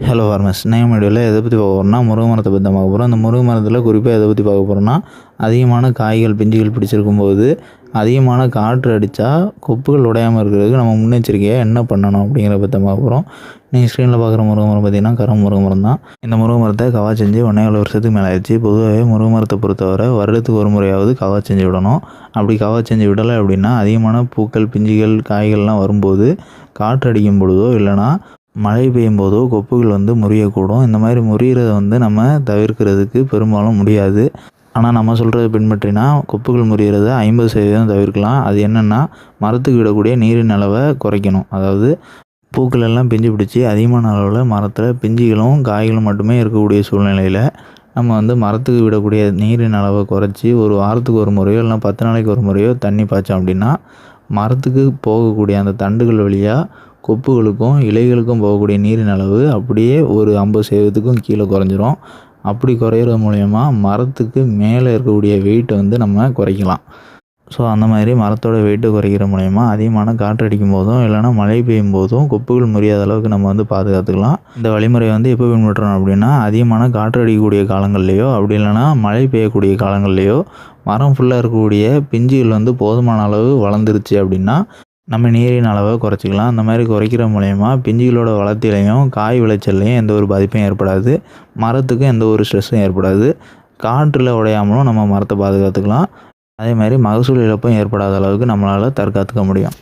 Hello ஃபார்மஸ் name வீடியோவில் எதை பற்றி பார்க்க போகிறோம்னா முருங்கை மரத்தை பற்றி தான் பார்க்க போகிறோம் அந்த முருங்கை மரத்தில் குறிப்பாக எதை பற்றி பார்க்க போகிறோம்னா அதிகமான காய்கள் பிஞ்சுகள் பிடிச்சிருக்கும் போது அதிகமான காற்று அடித்தா கொப்புகள் உடையாமல் இருக்கிறதுக்கு நம்ம முன்னெச்சரிக்கையாக என்ன பண்ணணும் அப்படிங்கிற பற்றி தான் பார்க்க போகிறோம் நீங்கள் ஸ்க்ரீனில் பார்க்குற முருங்கை மரம் பார்த்திங்கன்னா கரம் முருங்கை மரம் தான். இந்த முருங்கை மரத்தை கவா செஞ்சு ஒன்றே ஏழு வருஷத்துக்கு மேலே ஆயிடுச்சு. பொதுவாகவே முருங்கை மரத்தை பொறுத்தவரை வருடத்துக்கு ஒரு முறையாவது கவா செஞ்சு விடணும். அப்படி கவா செஞ்சு விடலை அப்படின்னா அதிகமான பூக்கள் பிஞ்சுகள் காய்கள்லாம் வரும்போது காற்று அடிக்கும் பொழுதோ இல்லைனா மழை பெய்யும் போதோ கொப்புகள் வந்து முறியக்கூடும். இந்த மாதிரி முறிகிறத வந்து நம்ம தவிர்க்கிறதுக்கு பெரும்பாலும் முடியாது. ஆனால் நம்ம சொல்கிறத பின்பற்றினா கொப்புகள் முறிகிறத ஐம்பது சதவீதம் தவிர்க்கலாம். அது என்னென்னா மரத்துக்கு விடக்கூடிய நீரின் அளவை குறைக்கணும். அதாவது பூக்கள் எல்லாம் பிஞ்சு பிடிச்சி அதிகமான அளவில் மரத்தில் பிஞ்சுகளும் காய்களும் மட்டுமே இருக்கக்கூடிய சூழ்நிலையில் நம்ம வந்து மரத்துக்கு விடக்கூடிய நீரின் அளவை குறைச்சி ஒரு வாரத்துக்கு ஒரு முறையோ இல்லைனா பத்து நாளைக்கு ஒரு முறையோ தண்ணி பாய்ச்சோம் அப்படின்னா மரத்துக்கு போகக்கூடிய அந்த தண்டுகள் வழியாக கொப்புகளுக்கும் இலைகளுக்கும் போகக்கூடிய நீரின் அளவு அப்படியே ஒரு ஐம்பது சதவீதத்துக்கும் கீழே குறைஞ்சிரும். அப்படி குறையிறது மூலயமா மரத்துக்கு மேலே இருக்கக்கூடிய வெயிட்டை வந்து நம்ம குறைக்கலாம். ஸோ அந்த மாதிரி மரத்தோட வெயிட்டை குறைக்கிற மூலயமா அதிகமான காற்று அடிக்கும் போதும் இல்லைனா மழை பெய்யும் போதும் கொப்புகள் முறியாத அளவுக்கு நம்ம வந்து பாதுகாத்துக்கலாம். இந்த வழிமுறையை வந்து எப்போ பின்பற்றணும் அப்படின்னா அதிகமான காற்று அடிக்கக்கூடிய காலங்கள்லேயோ அப்படி இல்லைனா மழை பெய்யக்கூடிய காலங்கள்லேயோ மரம் ஃபுல்லாக இருக்கக்கூடிய பிஞ்சுகள் வந்து போதுமான அளவு வளர்ந்துருச்சு அப்படின்னா நம்ம நீரின் அளவை குறைச்சிக்கலாம். அந்த மாதிரி குறைக்கிற மூலயமா பிஞ்சுகளோட வளர்த்திலையும் காய் விளைச்சல்லையும் எந்த ஒரு பாதிப்பும் ஏற்படாது. மரத்துக்கும் எந்த ஒரு ஸ்ட்ரெஸ்ஸும் ஏற்படாது. காற்றில் உடையாமலும் நம்ம மரத்தை பாதுகாத்துக்கலாம். அதே மாதிரி மகசூல் இழப்பும் ஏற்படாத அளவுக்கு நம்மளால் தற்காத்துக்க முடியும்.